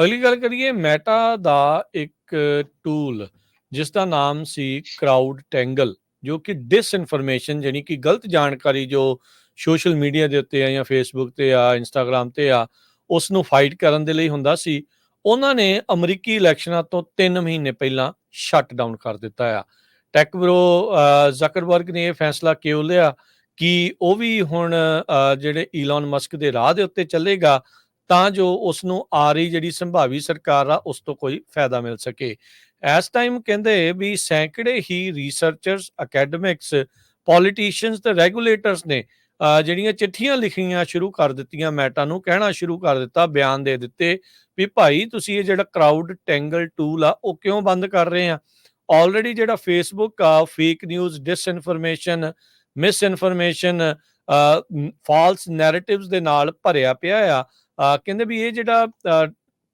ਅਗਲੀ ਗੱਲ ਕਰੀਏ ਮੈਟਾ ਦਾ ਇੱਕ ਟੂਲ ਜਿਸ ਦਾ ਨਾਮ ਸੀ ਕਰਾਊਡ ਟੈਂਗਲ ਜੋ ਕਿ ਡਿਸਇਨਫੋਰਮੇਸ਼ਨ ਜਾਨੀ ਕਿ ਗਲਤ ਜਾਣਕਾਰੀ ਜੋ ਸੋਸ਼ਲ ਮੀਡੀਆ ਦੇ ਉੱਤੇ ਆ ਜਾਂ ਫੇਸਬੁੱਕ ਤੇ ਆ ਇੰਸਟਾਗ੍ਰam ਤੇ ਆ ਉਸ ਨੂੰ ਫਾਈਟ ਕਰਨ ਦੇ ਲਈ ਹੁੰਦਾ ਸੀ। ਉਹਨਾਂ ਨੇ ਅਮਰੀਕੀ ਇਲੈਕਸ਼ਨਾਂ ਤੋਂ 3 ਮਹੀਨੇ ਪਹਿਲਾਂ ਸ਼ਟ ਡਾਊਨ ਕਰ ਦਿੱਤਾ ਆ। ਟੈਕ ਬਰੋ ਜ਼ਕਰਬਰਗ ਨੇ ਇਹ ਫੈਸਲਾ ਕਿਉਂ ਲਿਆ? ਕਿ ਉਹ ਵੀ ਹੁਣ ਜਿਹੜੇ ਈਲਨ ਮਸਕ ਦੇ ਰਾਹ ਦੇ ਉੱਤੇ ਚੱਲੇਗਾ? ਤਾਂ ਜੋ ਉਸ ਨੂੰ ਆ ਰਹੀ ਜਿਹੜੀ ਸੰਭਾਵੀ ਸਰਕਾਰ ਆ, ਉਸ ਤੋਂ ਕੋਈ ਫਾਇਦਾ ਮਿਲ ਸਕੇ। ਇਸ ਟਾਈਮ ਕਹਿੰਦੇ ਵੀ ਸੈਂਕੜੇ ਹੀ ਰਿਸਰਚਰਸ ਅਕੈਡਮਿਕਸ ਪੋਲੀਟੀਸ਼ੀਅਨਸ ਤੇ ਰੈਗੂਲੇਟਰਸ ਨੇ ਜਿਹੜੀਆਂ ਚਿੱਠੀਆਂ ਲਿਖਣੀਆਂ ਸ਼ੁਰੂ ਕਰ ਦਿੱਤੀਆਂ, ਮੈਟਾ ਨੂੰ ਕਹਿਣਾ ਸ਼ੁਰੂ ਕਰ ਦਿੱਤਾ, ਬਿਆਨ ਦੇ ਦਿੱਤੇ ਵੀ ਭਾਈ ਤੁਸੀਂ ਇਹ ਜਿਹੜਾ ਕਰਾਊਡ ਟੈਂਗਲ ਟੂਲ ਆ, ਉਹ ਕਿਉਂ ਬੰਦ ਕਰ ਰਹੇ ਆ? ਆਲਰੇਡੀ ਜਿਹੜਾ ਫੇਸਬੁੱਕ ਆ fake news disinformation misinformation false narratives ਦੇ ਨਾਲ ਭਰਿਆ ਪਿਆ ਆ। ਕਹਿੰਦੇ ਵੀ ਇਹ ਜਿਹੜਾ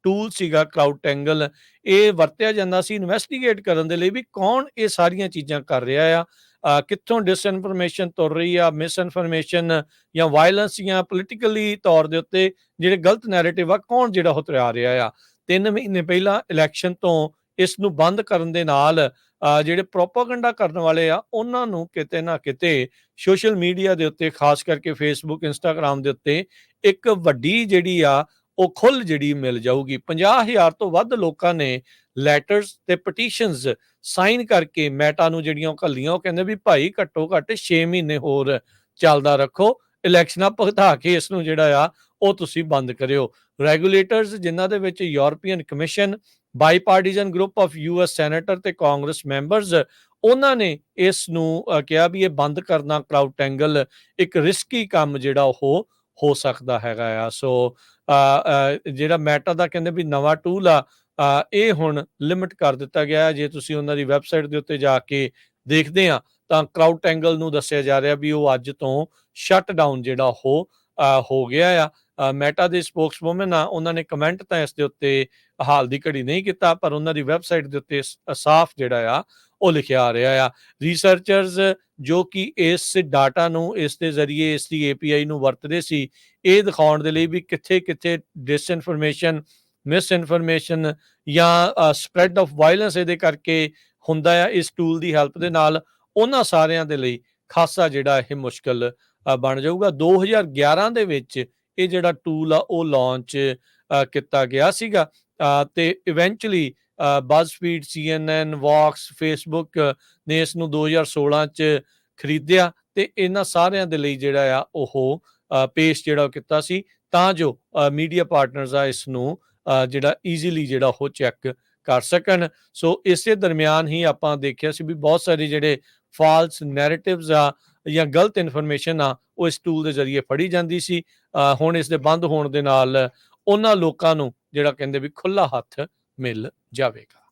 ਟੂਲ ਸੀਗਾ ਕਰਾਊਡ ਟੈਂਗਲ ਇਹ ਵਰਤਿਆ ਜਾਂਦਾ ਸੀ ਇਨਵੈਸਟੀਗੇਟ ਕਰਨ ਦੇ ਲਈ ਵੀ ਕੌਣ ਇਹ ਸਾਰੀਆਂ ਚੀਜ਼ਾਂ ਕਰ ਰਿਹਾ ਆ ਕਿੱਥੋਂ ਡਿਸਇਨਫੋਰਮੇਸ਼ਨ ਤੁਰ ਰਹੀ ਆ ਮਿਸਇਨਫੋਰਮੇਸ਼ਨ ਜਾਂ ਵਾਇਲੈਂਸ ਜਾਂ ਪੋਲੀਟੀਕਲੀ ਤੌਰ ਦੇ ਉੱਤੇ ਜਿਹੜੇ ਗਲਤ ਨੈਰੇਟਿਵ ਆ, ਕੌਣ ਜਿਹੜਾ ਉਹ ਤੁਰਿਆ ਰਿਹਾ ਆ? ਤਿੰਨ ਮਹੀਨੇ ਪਹਿਲਾਂ ਇਲੈਕਸ਼ਨ ਤੋਂ ਇਸ ਨੂੰ ਬੰਦ ਕਰਨ ਦੇ ਨਾਲ ਜਿਹੜੇ ਪ੍ਰੋਪਾਗੈਂਡਾ ਕਰਨ ਵਾਲੇ ਆ, ਉਹਨਾਂ ਨੂੰ ਕਿਤੇ ਨਾ ਕਿਤੇ ਸੋਸ਼ਲ ਮੀਡੀਆ ਦੇ ਉੱਤੇ, ਖਾਸ ਕਰਕੇ ਫੇਸਬੁੱਕ ਇੰਸਟਾਗ੍ਰam ਦੇ ਉੱਤੇ ਇੱਕ ਵੱਡੀ ਜਿਹੜੀ ਆ, ਉਹ ਖੁੱਲ ਜਿਹੜੀ ਮਿਲ ਜਾਊਗੀ। 50000 ਤੋਂ ਵੱਧ ਲੋਕਾਂ ਨੇ ਲੈਟਰਸ ਤੇ ਪਟੀਸ਼ਨਸ ਸਾਈਨ ਕਰਕੇ ਮੈਟਾ ਨੂੰ ਜਿਹੜੀਆਂ ਉਹ ਘੱਲੀਆਂ, ਉਹ ਕਹਿੰਦੇ ਵੀ ਭਾਈ ਘੱਟੋ ਘੱਟ 6 ਮਹੀਨੇ ਹੋਰ ਚੱਲਦਾ ਰੱਖੋ। ਇਲੈਕਸ਼ਨਾਂ ਭਗਤਾ ਕੇ ਇਸ ਨੂੰ ਜਿਹੜਾ ਆ, ਉਹ ਤੁਸੀਂ ਬੰਦ ਕਰਿਓ। ਰੈਗੂਲੇਟਰਸ ਜਿਨ੍ਹਾਂ ਦੇ ਵਿੱਚ European commission bipartisan group of US senator ਤੇ ਕਾਂਗਰਸ ਮੈਂਬਰਸ ਉਹਨਾਂ ਨੇ ਇਸ ਨੂੰ ਕਿਹਾ ਵੀ ਇਹ ਬੰਦ ਕਰਨਾ ਕਰਾਊਡ ਟੈਂਗਲ ਇੱਕ ਰਿਸਕੀ ਕੰਮ ਜਿਹੜਾ ਉਹ ਹੋ ਸਕਦਾ ਹੈਗਾ ਆ। ਸੋ ਜਿਹੜਾ ਮੈਟਾ ਦਾ ਕਹਿੰਦੇ ਵੀ ਨਵਾਂ ਟੂਲ ਆ ਇਹ ਹੁਣ ਲਿਮਿਟ ਕਰ ਦਿੱਤਾ ਗਿਆ ਜੇ ਤੁਸੀਂ ਉਹਨਾਂ ਦੀ ਵੈਬਸਾਈਟ ਦੇ ਉੱਤੇ ਜਾ ਕੇ ਦੇਖਦੇ ਆ, ਤਾਂ ਕਰਾਊਡ ਟੈਂਗਲ ਨੂੰ ਦੱਸਿਆ ਜਾ ਰਿਹਾ ਵੀ ਉਹ ਅੱਜ ਤੋਂ ਸ਼ਟ ਡਾਊਨ ਜਿਹੜਾ ਉਹ ਹੋ ਗਿਆ ਆ। ਮੈਟਾ ਦੇ ਸਪੋਕਸਵੂਮਨ ਆ, ਉਹਨਾਂ ਨੇ ਕਮੈਂਟ ਤਾਂ ਇਸ ਦੇ ਉੱਤੇ ਹਾਲ ਦੀ ਘੜੀ ਨਹੀਂ ਕੀਤਾ, ਪਰ ਉਹਨਾਂ ਦੀ ਵੈਬਸਾਈਟ ਦੇ ਉੱਤੇ ਸਾਫ਼ ਜਿਹੜਾ ਆ, ਉਹ ਲਿਖਿਆ ਆ ਰਿਹਾ ਆ। ਰਿਸਰਚਰਸ ਜੋ ਕਿ ਇਸ ਡਾਟਾ ਨੂੰ, ਇਸ ਦੇ ਜ਼ਰੀਏ, ਇਸ ਦੀ API ਨੂੰ ਵਰਤਦੇ ਸੀ, ਇਹ ਦਿਖਾਉਣ ਦੇ ਲਈ ਵੀ ਕਿੱਥੇ ਕਿੱਥੇ ਡਿਸਇਨਫੋਰਮੇਸ਼ਨ ਮਿਸ ਇਨਫੋਰਮੇਸ਼ਨ ਜਾਂ ਸਪਰੈਡ ਆਫ ਵਾਇਲੈਂਸ ਇਹਦੇ ਕਰਕੇ ਹੁੰਦਾ ਆ, ਇਸ ਟੂਲ ਦੀ ਹੈਲਪ ਦੇ ਨਾਲ, ਉਹਨਾਂ ਸਾਰਿਆਂ ਦੇ ਲਈ ਖਾਸਾ ਜਿਹੜਾ ਇਹ ਮੁਸ਼ਕਲ ਬਣ ਜਾਊਗਾ। 2011 ਦੇ ਵਿੱਚ ਇਹ ਜਿਹੜਾ ਟੂਲ ਆ ਉਹ ਲਾਂਚ ਕੀਤਾ ਗਿਆ ਸੀਗਾ। ਅ, ਤੇ eventually BuzzFeed CNN Vox Facebook ਨੇ ਇਸ ਨੂੰ 2016 ਚ ਖਰੀਦਿਆ ਤੇ ਇਹਨਾਂ ਸਾਰਿਆਂ ਦੇ ਲਈ ਜਿਹੜਾ ਆ ਉਹ ਪੇਸ਼ ਜਿਹੜਾ ਉਹ ਕੀਤਾ ਸੀ। ਤਾਂ ਜੋ ਮੀਡੀਆ ਪਾਰਟਨਰਸ ਆ ਇਸ ਨੂੰ ਜਿਹੜਾ ਈਜ਼ੀਲੀ ਜਿਹੜਾ ਉਹ ਚੈੱਕ ਕਰ ਸਕਣ। ਸੋ ਇਸੇ ਦਰਮਿਆਨ ਹੀ ਆਪਾਂ ਦੇਖਿਆ ਸੀ ਵੀ ਬਹੁਤ ਸਾਰੇ ਜਿਹੜੇ ਫਾਲਸ ਨੈਰੇਟਿਵਸ ਆ ਜਾਂ ਗਲਤ ਇਨਫੋਰਮੇਸ਼ਨ ਆ, ਉਹ ਇਸ ਟੂਲ ਦੇ ਜ਼ਰੀਏ ਫੜੀ ਜਾਂਦੀ ਸੀ। ਹੁਣ ਇਸ ਦੇ ਬੰਦ ਹੋਣ ਦੇ ਨਾਲ ਉਹਨਾਂ ਲੋਕਾਂ ਨੂੰ ਜਿਹੜਾ ਕਹਿੰਦੇ ਵੀ ਖੁੱਲਾ ਹੱਥ ਮਿਲ ਜਾਵੇਗਾ।